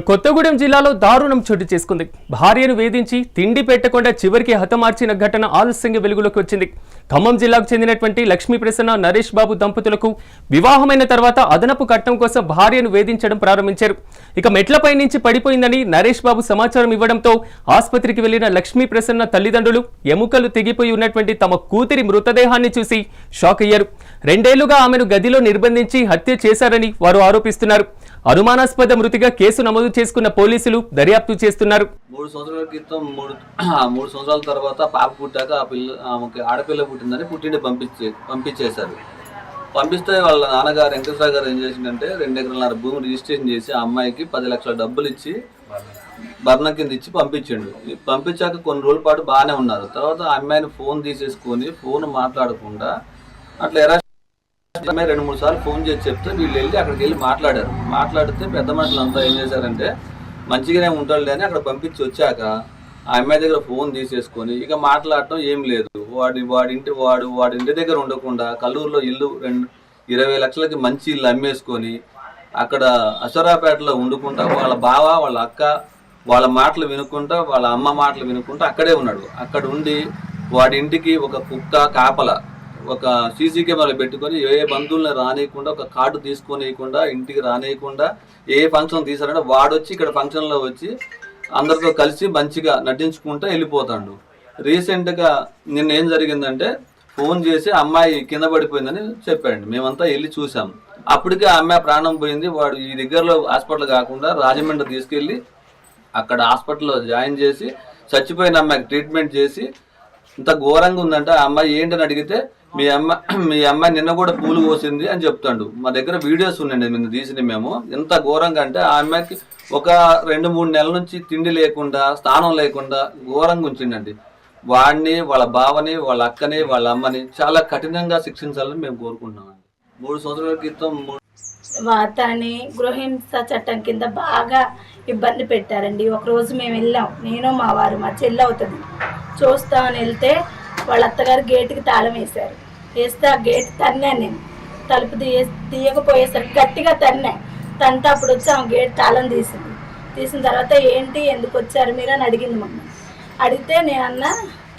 కొత్తగూడెం జిల్లాలో దారుణం చోటు చేసుకుంది. భార్యను వేధించి తిండి పెట్టకుండా చివరికి హతమార్చిన ఘటన ఆలస్యంగా వెలుగులోకి వచ్చింది. ఖమ్మం జిల్లాకు చెందినటువంటి లక్ష్మీ ప్రసన్న నరేష్ బాబు దంపతులకు వివాహమైన తర్వాత అదనపు కట్నం కోసం భార్యను వేధించడం ప్రారంభించారు. ఇక మెట్లపై నుంచి పడిపోయిందని నరేష్ బాబు సమాచారం ఇవ్వడంతో ఆసుపత్రికి వెళ్ళిన లక్ష్మీ ప్రసన్న తల్లిదండ్రులు ఎముకలు తెగిపోయి ఉన్నటువంటి తమ కూతురి మృతదేహాన్ని చూసి షాక్ అయ్యారు. రెండేళ్ళుగా ఆమెను గదిలో నిర్బంధించి హత్య చేశారని వారు ఆరోపిస్తున్నారు. అనుమానాస్పద మృతిగా కేసు నమోదు చేసుకున్న పోలీసులు దర్యాప్తు చేస్తున్నారు. మూడు సంవత్సరాల క్రితం మూడు మూడు సంవత్సరాల తర్వాత పాప పుట్టాక ఆ పిల్ల ఆమెకి ఆడపిల్ల పుట్టిందని పుట్టిండి పంపించే పంపించేశారు. పంపిస్తే వాళ్ళ నాన్నగారు వెంకటేశ్వర గారు ఏం చేసిందంటే రెండు ఎకరాల భూమి రిజిస్ట్రేషన్ చేసి ఆ అమ్మాయికి పది లక్షల డబ్బులు ఇచ్చి భర్ణ కింద ఇచ్చి పంపించిండు. పంపించాక కొన్ని రోజుల పాటు బాగానే ఉన్నారు. తర్వాత ఆ అమ్మాయిని ఫోన్ తీసేసుకొని ఫోన్ మాట్లాడకుండా అట్లా ఎరా రెండు మూడు సార్లు ఫోన్ చేసి చెప్తే వీళ్ళు వెళ్ళి అక్కడికి వెళ్ళి మాట్లాడారు. మాట్లాడితే పెద్ద మనుషులు అంతా ఏం చేశారంటే మంచిగానే ఉంటాడు అని అక్కడ పంపించి వచ్చాక ఆ అమ్మాయి దగ్గర ఫోన్ తీసేసుకొని ఇక మాట్లాడటం ఏం లేదు. వాడి వాడి ఇంటి వాడు వాడి ఇంటి దగ్గర ఉండకుండా కల్లూరులో ఇల్లు రెండు ఇరవై లక్షలకి మంచి ఇల్లు అమ్మేసుకొని అక్కడ అసరాపేటలో ఉండుకుంటా వాళ్ళ బావ వాళ్ళ అక్క వాళ్ళ మాటలు వినుకుంటా వాళ్ళ అమ్మ మాటలు వినుకుంటా అక్కడే ఉన్నాడు. అక్కడ ఉండి వాడి ఇంటికి ఒక కుక్క కాపల ఒక సీసీ కెమెరా పెట్టుకొని ఏ ఏ బంధువులను రానియకుండా ఒక కార్డు తీసుకొనియకుండా ఇంటికి రానియకుండా ఏ ఫంక్షన్ తీసారంటే వాడు వచ్చి ఇక్కడ ఫంక్షన్లో వచ్చి అందరితో కలిసి మంచిగా నటించుకుంటూ వెళ్ళిపోతాడు. రీసెంట్గా నిన్న ఏం జరిగిందంటే ఫోన్ చేసి అమ్మాయి కింద పడిపోయిందని చెప్పాడు. మేమంతా వెళ్ళి చూసాం. అప్పటికే ఆ అమ్మాయి ప్రాణం పోయింది. వాడు ఈ దగ్గరలో హాస్పిటల్ కాకుండా రాజమండ్రి తీసుకెళ్ళి అక్కడ హాస్పిటల్లో జాయిన్ చేసి చచ్చిపోయిన అమ్మాయికి ట్రీట్మెంట్ చేసి ఇంత ఘోరంగా ఉందంటే ఆ అమ్మాయి ఏంటని అడిగితే మీ అమ్మ మీ అమ్మాయి నిన్న కూడా పూలు కోసింది అని చెప్తాడు. మా దగ్గర వీడియోస్ ఉన్నాయండి నిన్న తీసినవి మేము. ఎంత ఘోరంగా అంటే ఆ అమ్మాయికి ఒక రెండు మూడు నెలల నుంచి తిండి లేకుండా స్నానం లేకుండా ఘోరంగా ఉంచిండండి. వాడిని వాళ్ళ బావని వాళ్ళ అక్కని వాళ్ళ అమ్మని చాలా కఠినంగా శిక్షించాలని మేము కోరుకుంటున్నామండి. మూడు సంవత్సరాల క్రితం మూడు వాతాన్ని గృహహింస చట్టం కింద బాగా ఇబ్బంది పెట్టారండి. ఒకరోజు మేము వెళ్ళాం. నేను మా వారు మా చెల్లి అవుతుంది. చూస్తామని వెళ్తే వాళ్ళ అత్తగారు గేటుకి తాళం వేశారు. వేస్తే ఆ గేట్ తన్నాను నేను. తలుపు తీయ తీయకపోయేసరికి గట్టిగా తన్నా. తంతా అప్పుడు వచ్చి ఆమె గేట్ తాళం తీసింది. తీసిన తర్వాత ఏంటి ఎందుకు వచ్చారు మీరు అని అడిగింది మమ్మల్ని అడిగితే నేను అన్న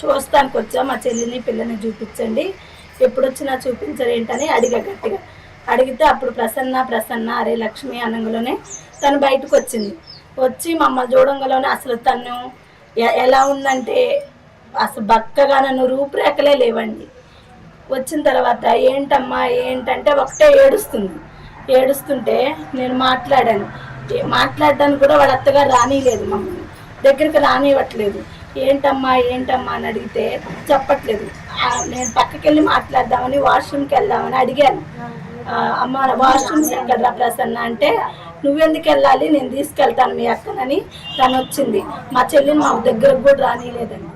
చూస్తానికి వచ్చా మా చెల్లిని పిల్లని చూపించండి. ఎప్పుడు వచ్చినా చూపించరు ఏంటని అడిగా గట్టిగా. అడిగితే అప్పుడు ప్రసన్న ప్రసన్న అరే లక్ష్మి అనంగలోనే తను బయటకు వచ్చింది వచ్చి మమ్మల్ని చూడంగలోనే అసలు తను ఎలా ఉందంటే అసలు బక్కగా నన్ను రూపురేఖలే లేవండి. వచ్చిన తర్వాత ఏంటమ్మా ఏంటంటే ఒకటే ఏడుస్తుంది. ఏడుస్తుంటే నేను మాట్లాడాను. మాట్లాడడానికి కూడా వాళ్ళ అత్తగారు రానిలేదు మమ్మల్ని. దగ్గరికి రానివ్వట్లేదు. ఏంటమ్మా ఏంటమ్మా అని అడిగితే చెప్పట్లేదు. నేను పక్కకి వెళ్ళి మాట్లాడదామని వాష్రూమ్కి వెళ్దామని అడిగాను. అమ్మ వాష్రూమ్స్ ఎక్కడరా ప్రసన్న అంటే నువ్వెందుకు వెళ్ళాలి? నేను తీసుకెళ్తాను మీ అక్కనని తను వచ్చింది మా చెల్లిని మా దగ్గరకు కూడా రానిలేదండి.